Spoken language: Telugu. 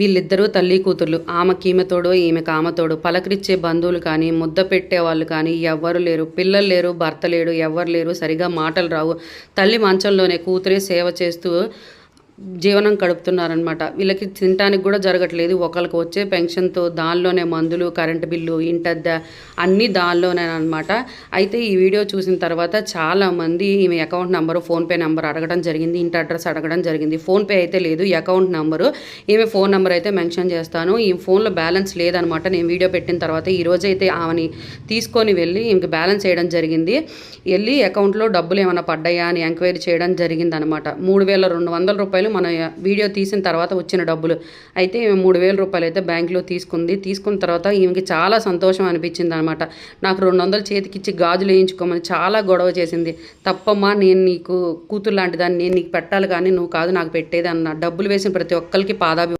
వీళ్ళిద్దరూ తల్లి కూతుర్లు. ఆమెకి ఈమె కామతోడు. పలకరిచ్చే బంధువులు కానీ ముద్ద పెట్టే వాళ్ళు కానీ ఎవ్వరు లేరు. పిల్లలు లేరు భర్త లేడు ఎవ్వరు లేరు. సరిగా మాటలు రావు. తల్లి మంచంలోనే కూతురే సేవ చేస్తూ జీవనం గడుపుతున్నారనమాట వీళ్ళకి తినటానికి కూడా జరగట్లేదు. ఒకరికి వచ్చే పెన్షన్తో దానిలోనే మందులు కరెంటు బిల్లు ఇంటద్దె అన్నీ దానిలోనే అనమాట అయితే ఈ వీడియో చూసిన తర్వాత చాలామంది ఈమె అకౌంట్ నెంబరు ఫోన్పే నెంబర్ అడగడం జరిగింది. ఇంటి అడ్రస్ అడగడం జరిగింది. ఫోన్పే అయితే లేదు ఈ అకౌంట్ నెంబరు. ఈమె ఫోన్ నెంబర్ అయితే మెన్షన్ చేస్తాను. ఈ ఫోన్లో బ్యాలెన్స్ లేదనమాట నేను వీడియో పెట్టిన తర్వాత ఈరోజు అయితే ఆమెని తీసుకొని వెళ్ళి ఈమెకి బ్యాలెన్స్ వేయడం జరిగింది. వెళ్ళి అకౌంట్లో డబ్బులు ఏమైనా పడ్డాయా అని ఎంక్వైరీ చేయడం జరిగింది అనమాట మూడు వేల రెండు వందల రూపాయలు మన వీడియో తీసిన తర్వాత వచ్చిన డబ్బులు. అయితే ఈమె మూడు వేల రూపాయలు అయితే బ్యాంకులో తీసుకుంది. తీసుకున్న తర్వాత ఈమెకి చాలా సంతోషం అనిపించింది అనమాట నాకు రెండు వందలు చేతికిచ్చి గాజులు వేయించుకోమని చాలా గొడవ చేసింది. తప్పమ్మా నేను నీకు కూతురు లాంటి దాన్ని నేను నీకు పెట్టాలి కానీ నువ్వు కాదు నాకు పెట్టేది అన్న డబ్బులు వేసిన ప్రతి ఒక్కరికి పాదాభి